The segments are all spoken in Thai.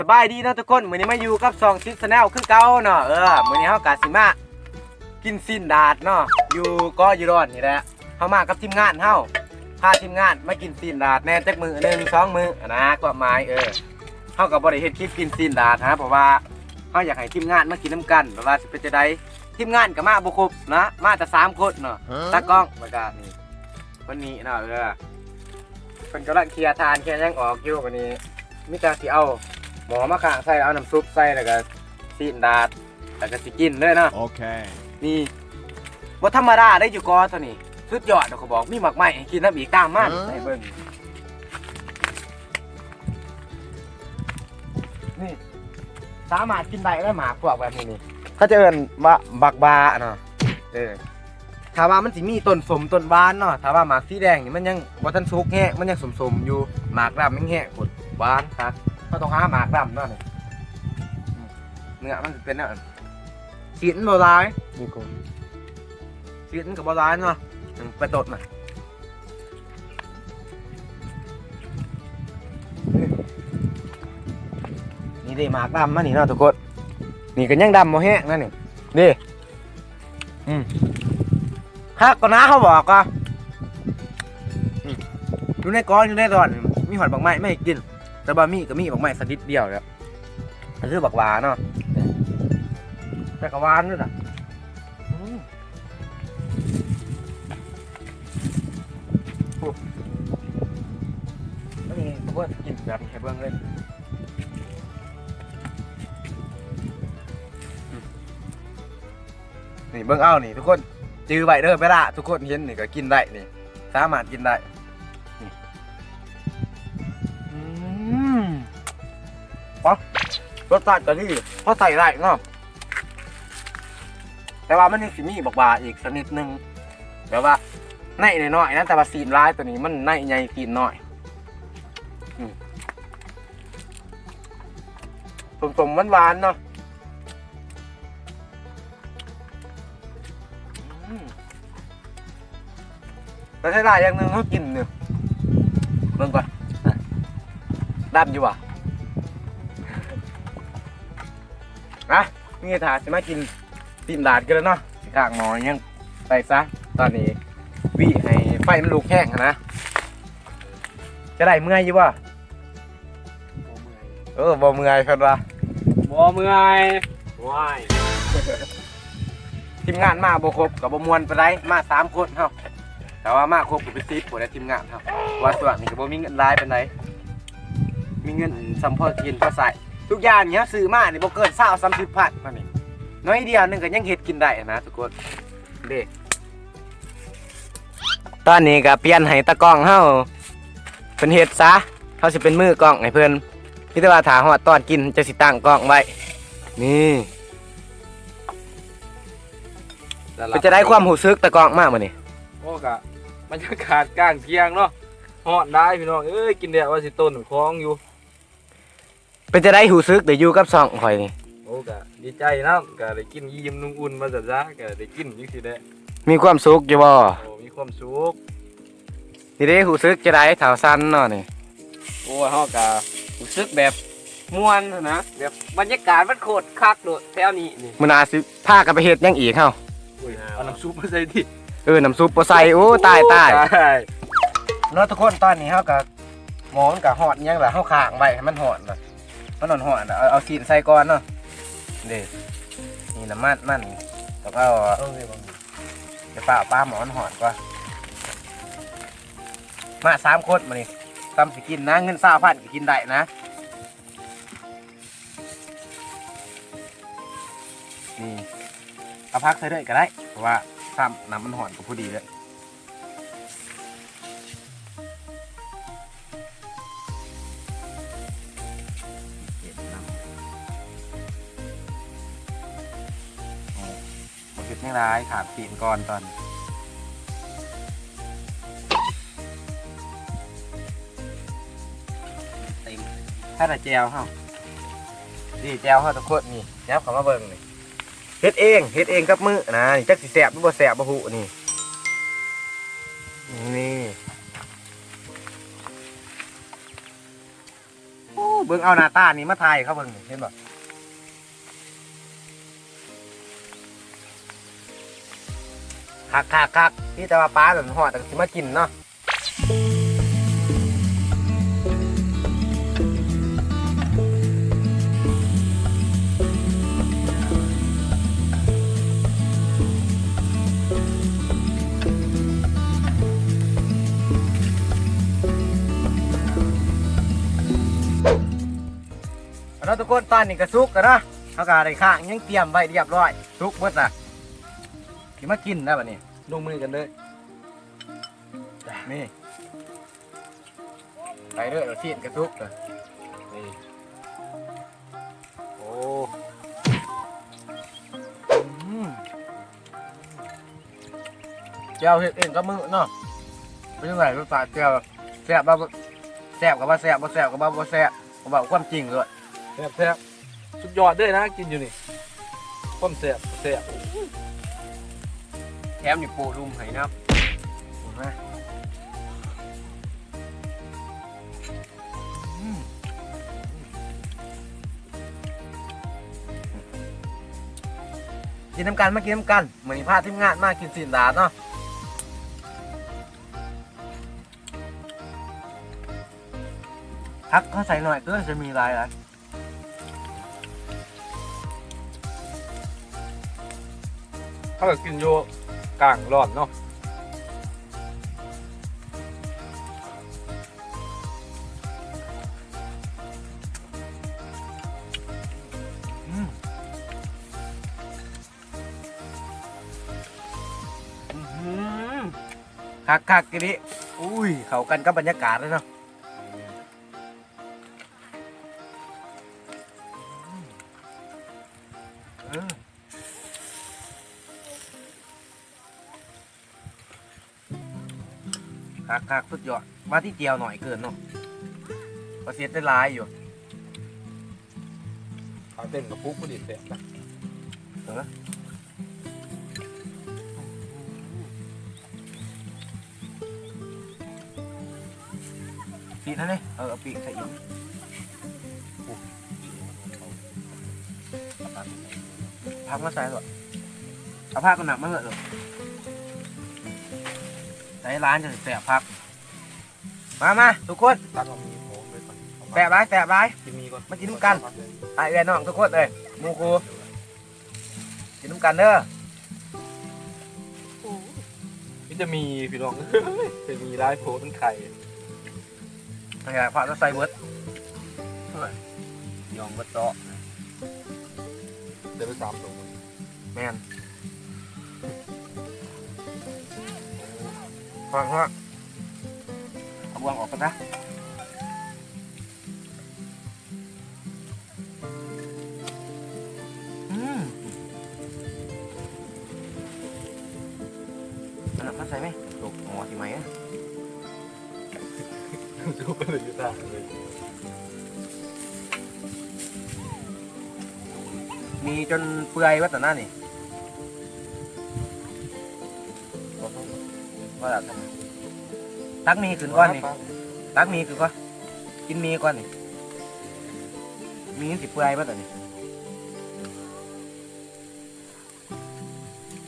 สบายดีเนาะทุกคนมื้อนี้มาอยู่กับซองซิสแนลคือเก่าเนาะเออมื้อนี้เฮากะสิมากินสิ้นดาดเนาะอยู่เก็อยู่ร้อนนี่แหละเฮามากับทีมงานเฮาพาทีมงานมากินสิ้นดาดแน่จักมือหนึ่งสองมือนะความหมายเออเฮาก็บ่ได้เฮ็ดคลิปกินสิ้นดาดฮะเพราะว่าเฮาอยากให้ทีมงานมากินน้ำกันแบบว่าสิเป็นจังไดทีมงานก็มาบ่ครบนะมาแต่สามคนเนาะตากล้องแล้วก็นี่คนนี้เนาะเออเพิ่นกำลังเคลียร์ทานเคลียร์หยังออกอยู่วันนี้มีแต่สิเอา หมอมาข้างใส่เอาน้ำซุปใส่แล้วก็ซีนดาดแล้วก็สิกินเลยเนาะ Okay. นี่ว่าธรรมดาได้อยู่กอตัวนี้สุดยอดเดี๋ยวเขาบอกมีหมักไหม้ให้กินน้ำอีกตามมันฮะให้เบิ่งนี่สามารถกินได้ได้หมากพวกแบบนี้นี่เขาจะเอิ้นว่าบักบาเนาะเออถ้าว่ามันสิมีต้นสมต้นบานเนาะถ้าว่าหมากสีแดงนี่มันยังบ่ทันสุกแห้งมันยังสมๆอยู่หมากดำมันแห้งกดหวานครับ ก็ต้องหาหมากดำเนาะนี่เนื้อมันเป็นเนื้อชิ้นโบราณนี่กูชิ้นกับโบราณเนาะไปตดมานี่ดิหมากดำมานี่เนาะทุกคนนี่ก็ยังดำโมแห้งนั่นนี่ดิอืมฮักก็นะเขาบอกอืมอยู่ในก้อนอยู่ในตอน มีหอดบักไม้ไม่กิน แต่บะมี่ก็มีบักไม้สนิดเดียวครับอันคือบักหวานเนาะแต่กหวานด้วยนะอืมโอ้แล้วนี่ก็เพิ่นกินแบบนี้ให้เบิ่งเลยอืมนี่เบิ่งเอานี่ทุกคนจื้อไว้เด้อไปละทุกคนเห็นนี่ก็กินได้นี่ สามารถกินได้ ป๊อรสชาติก็ดีเพราะใส่ได้เนาะแต่ว่ามันยังสิมีบอกว่าอีกสนิดนึงแบบว่าในน้อยๆนะแต่ว่าซีนร้ายตัวนี้มันในใหญ่ซีนน้อยอืมสมๆหวานๆเนาะแต่ใช่ได้อย่างหนึงเขากินเนี่ยเบิ่งก่อนอะดำอยู่ว่ะ นี่ถาจะมากินตีนดาดกันแล้วเนาะสิข้างหมอยังไปซะตอนนี้วิให้ไฟมันลุกแห้งอะนะ จะได้เมื่อยอยู่ว่ะเออบ่เมื่อยเพิ่นว่าบ่เมื่อยว้ายทีมงานมาบ่ครบกับบ่มวนไปได้มาสามคนเฮาแต่ว่ามาครบก็เป็น10บ่ได้ทีมงานเฮาว่าส่วนนี้ก็บ่มีเงินหลายปานใดมีเงินสำพอกินพอใส่ ทุกอย่างเนี่ยซื้อมาเนี่ยบ่เกิน20 30พันมานี่น้อยเดียวหนึงก็ยังเฮ็ดกินได้นะทุกคนเด้ตอนนี้ก็เปลี่ยนให้ตะกล้องเฮาเพิ่นเฮ็ดซะเฮาสิเป็นมือกล้องให้เพิ่นมีแต่ว่าถ้าฮอดตอนกินจะสิตั้งกล้องไว้นี่เป็นจะได้ความหูซึกตะกองมากมานี่โอ้กะบรรยากาศกลางเที่ยงเนาะฮอดได้พี่น้องเอ้ยกินแดดว่าสิต้นคล้องอยู่ เป็นจะได้หูซึกเดี๋ยวอยู่กับซองคอยนี่โอ้กะดีใจนะกะได้กินยิ้มนุ่งอุ่นมาจัดจ้ากะได้กินจังซี่แหละมีความสุขอยู่บ่โอ้มีความสุขนี่ได้หูซึกจะได้แถวสั้นเนาะนี่โอ้เฮากะรู้สึกแบบม่วนนะแบบบรรยากาศมันโคตรคักโดดแถวนี้นี่มื้อหนาสิพากันไปเฮ็ดหยังอีกเฮาอุ้ยเอาน้ำซุปมาใส่ดิเออน้ำซุปบ่ใส่โอ้ตายตายตายเนาะทุกคนตอนนี้เฮาก็หมอมันก็ฮอดหยังล่ะเฮาข้างไว้ให้มันฮอดน่ะ มันฮอดๆน่ะเอาเอาซีนใส่ก่อนเนาะเด้นี่น้ำมันมันแล้วก็จะป้าป้าหมอนหอดก่อนมาสามคนมานี่ซ้ำสิกินนะเงินสาพันก็กินได้นะนี่เอาพักใส่ด้วยก็ได้ เพราะว่าซ้ำน้ำมันหอนก็พอดีเลย ร้ายขาดตีนก่อนตอนเต็มถ้าแต่แจวเฮาดีแจวเฮาตะโคตรนี่แจวเขามาเบิ่งนี่เฮ็ดเองเฮ็ดเองกับมือนะนี่จักสิแสบหรือบ่แสบบ่ฮู้นี่นี่โอ้เบิ่งเอาหน้าตานี่มาถ่ายเขาเบิ่งนี่เห็นบ่ คักคักคักที่แต่ว่าปลาหล่นหอดแต่สิมากินเนาะเอาเนาะทุกคนตอนนี้ก็สุกกันนาะเขาก็ได้ข้างยังเตรียมไว้เรียบร้อยสุกเบิดน่ะสิมากินได้บัดนี้ ลงมือกันเลยนี่ไปเรื่อยเอาซีนกระซุกเลยนี่โอ้อืมเจ้าเฮ็ดเองก็มือเนาะเป็นยังไงรสชาติเจ้าแซ่บบ่แซ่บกับว่าแซ่บบ่แซ่บกับว่าบ่แซ่บผมบอกความจริงเลยแซ่บแซ่บสุดยอดเลยนะกินอยู่นี่ความแซ่บแซ่บ แถมนี่ปูรุมให้นะครับเห็นไหมอืมกินน้ำกันมากินน้ำกัน เหมือนพาทีมงานมากินสินดาดเนาะพักเขาใส่หน่อยก็จะมีลายอะไรเขาก็กินอยู่ กลางร้อนเนาะอืมอื้อหือคักคักกิริอุ้ย เขากันกับบรรยากาศเลยเนาะ คักคักสุดยอดมาที่เจียวหน่อยเกินเนาะประเสียดได้หลายอยู่ขาเต้นกับปุ๊กก็ดีแซ่บนะเออปีนั่นเลยเออเอาปีกใส่อีกพักมาใส่หรอเอาผ้ากันหนักมาเหอะหรอใส่ร้านจะแสบพัก มามาทุกคนตั้งเอามีโผล่ไปก่อนแสบร้ายแสบร้าย กินมีก่อนมากินกันไอเอ้ยน้องทุกคนเลยหมูคูกินน้ำกันเด้อนี่จะมีพี่น้องจะมีร้ายโผล่ทั้งไข่นี่แหละผักจะใส่เบิดยองบะเตาะเดี๋ยวไปสามตัวแมน ฟังฮะเอาบวงออกกันนะอืมอันนั้นมาใส่ไหมตกหัวสิไหมอะดูไปเลยอยู่ตางเลยมีจนเปื่อยวัดแต่หน้านี่ ว่าแบบตักมีขึ้นก่อนนี่ตักมีคือก็กินมีก่อนนี่มีสิเปื่อยป่ะตอนนี้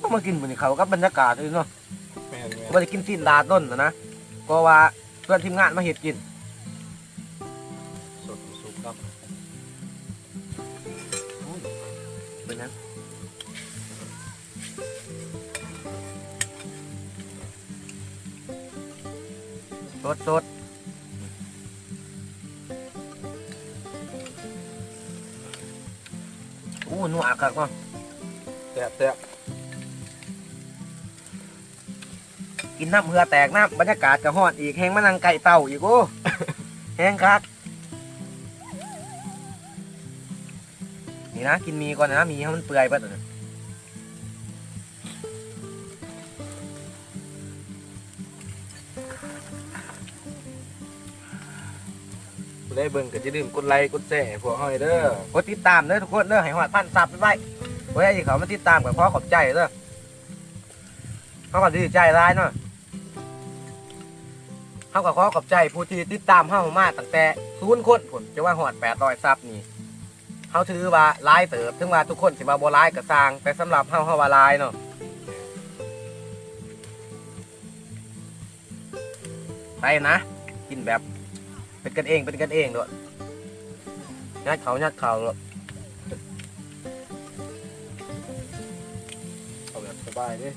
ต้องมากินบนเขากับบรรยากาศเลยเนาะแม่นแม่นว่าจะกินสิ้นดาดต้นนะนะก็ว่าเพื่อนทีมงานมาเห็ดกินสดสุกครับเป็นนั้น ดสดอู้นัวคักว่ะแซ่บแซ่บกินน้ำเหือแตกน้ำบรรยากาศกระหอดอีกแห้งมะนังไก่เต่าอีกโอ้ แห้งคักนี่นะกินมีก่อนนะมีให้มันเปื่อยไปตัวนี้ ได้เบิ่งก็จะดื่มกดไลค์กดแชร์พวกเฮาเด้อกดติดตามเด้อทุกคนเด้อให้หอดพันซับไปไว้ไว้ให้เขามาติดตามกับพ่อขอบใจเด้อเขาก็ดีใจร้ายเนาะเฮาก็ขอขอบใจผู้ที่ติดตามเฮามาตั้งแต่ศูนย์คนผมจะว่าฮอด800ซับนี่เฮาถือว่าหลายเติบถึงว่าทุกคนสิว่าบ่หลายก็สร้างแต่สำหรับเฮาเฮาว่าหลายเนาะไปนะ กินแบบ เป็นกันเองเป็นกันเองด้วยยัดเขายัดเขาด้วยเอาแบบสบายเด้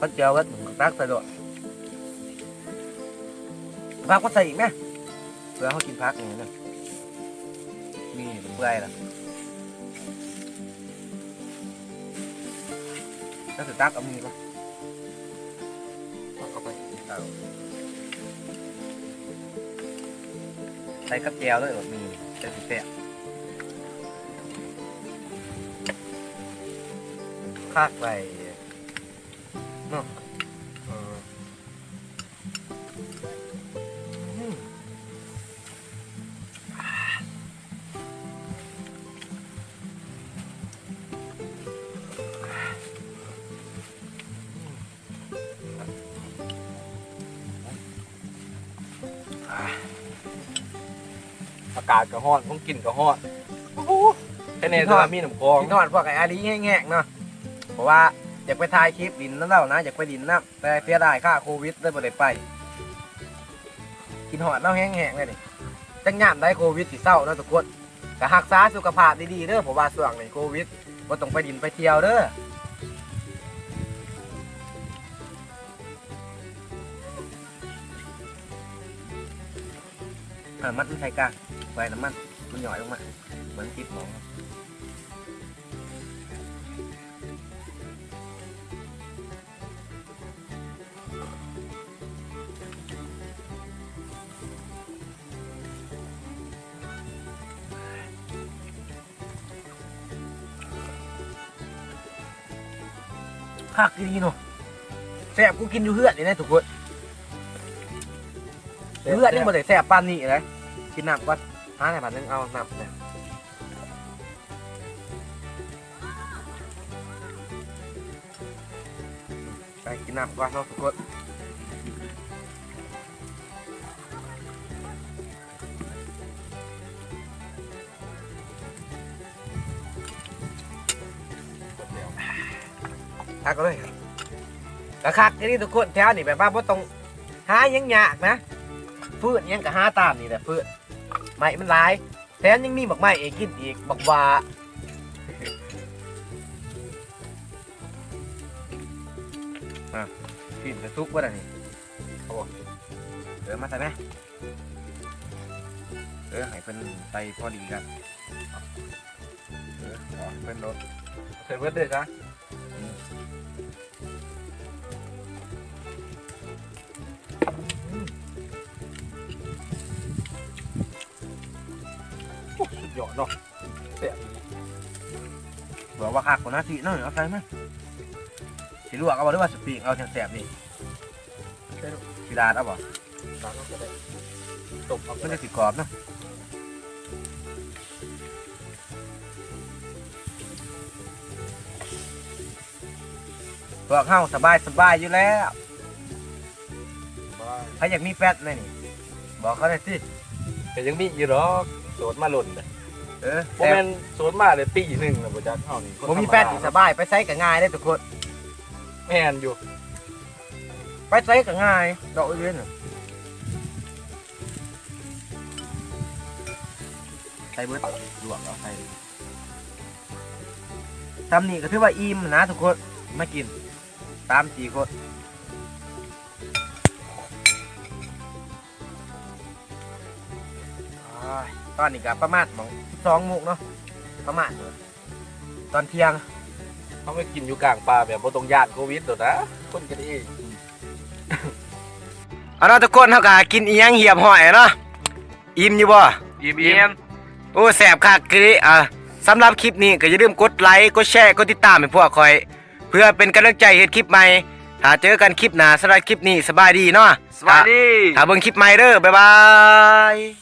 ก็เจียวก็ตักใส่ด้วยพักก็ใส่อีกไหมเพื่อเขากินพักอย่างนี้นะนี่เป็นเปื่อยละ ก็จะตักเอามือก็เข้าไปใส่กับแจวด้วยแบบมีจะสิแปะคากไปเนาะ อากาศก็ฮ้อนต้องกินก็ฮ้อนโอ้โหแค่นี้จะมีน้ำคลองกินนอนพวกไอ้อาลีแห้งๆเนาะเพราะว่าอยากไปถ่ายคลิปดินนั่นแล้วนะอยากไปดินนะแต่เสียดายค่าโควิดเลยบ่ได้ไป กินหอดเน่าแห้งๆเลยนี่จังยามได้โควิดสิเศร้าเนาะทุกคนก็รักษาสุขภาพดีๆเด้อเพราะว่าช่วงนี้โควิดบ่ต้องไปดินไปเที่ยวเด้ออ่ามัดมันใส่กลาง ไว้น้ำมัน มันหย่อยลงมาเหมือนคลิปหมองคักดีเนาะแซ่บกูกินอยู่เฮือดนี่นะทุกคนเฮือดนี่บ่ได้แซ่บปานนี้เลยกินน้ำก่อน หาไหนบาทนึงเอาน้ำเนี่ยไปกินน้ำก่อนเนาะทุกคนคักเลยก็คักนี่ทุกคนแถวนี่แบบว่าบ่ต้องหายังยากนะฟืนยังก็หาตามนี่แหละฟืน ไม้มันหลายแถมยังมีบักไม้เอกกินอีกบักว่าอะกินจะซุกว่าอะไรนี่โอ้เดี๋ยวมาใส่ไหมเออให้เป็นไปพอดีกันเออขอให้เป็นรถเสร็จเบิดเด้อจ้ะ ยอดเนาะบอกว่าคักกว่านาทีนั่นเอาใส่ไหมสิลวกเอาบ่หรือว่าสปริงเอาจังแสบนี่สิดาดเอาบ่ตามนั้นก็ได้ตบเอาไปมันจะสิกรอบเนาะพวกเฮาสบายสบายอยู่แล้วบ้ายใครอยากมีแฟตเลยนี่ บอกเขาเลยสิแต่ยังมีอยู่หรอกโสดมาหล่นเลย เออโมเมนโสดมาเลยปีหนึ่งนะบ่จักเท่านี้ผมมีแฟตนี่สบายไปใช้กับง่ายได้อทุกคนแม่นอยู่ไปใช้กับง่ายดอกเว้นน่ะใส่เบิดลวกเอาใส่ทำนี่ก็ถือว่าอิ่มนะทุกคนมากินตามสี่คน ตอนนี้ก็ประมาณหมองสองโมงเนาะประมาณนี้ตอนเที่ยงเขาไปกินอยู่กลางป่าแบบบ่ต้องญาติโควิดตัวนะคนกันเองเอาเนาะทุกคนเท่ากับกินอีหยังเหียบหอยเนาะอิ่มอยู่บ่ยิ้มยิ้มโอ้แสบคักคืออะสำหรับคลิปนี้ก็อย่าลืมกดไลค์กดแชร์กดติดตามให้พวกคอย เพื่อเป็นกำลังใจเฮ็ดคลิปใหม่ถ้าเจอกันคลิปหน้าสำหรับคลิปนี้สบายดีเนาะสวัสดีถ้าเบิ่งคลิปใหม่เด้อบ๊ายบาย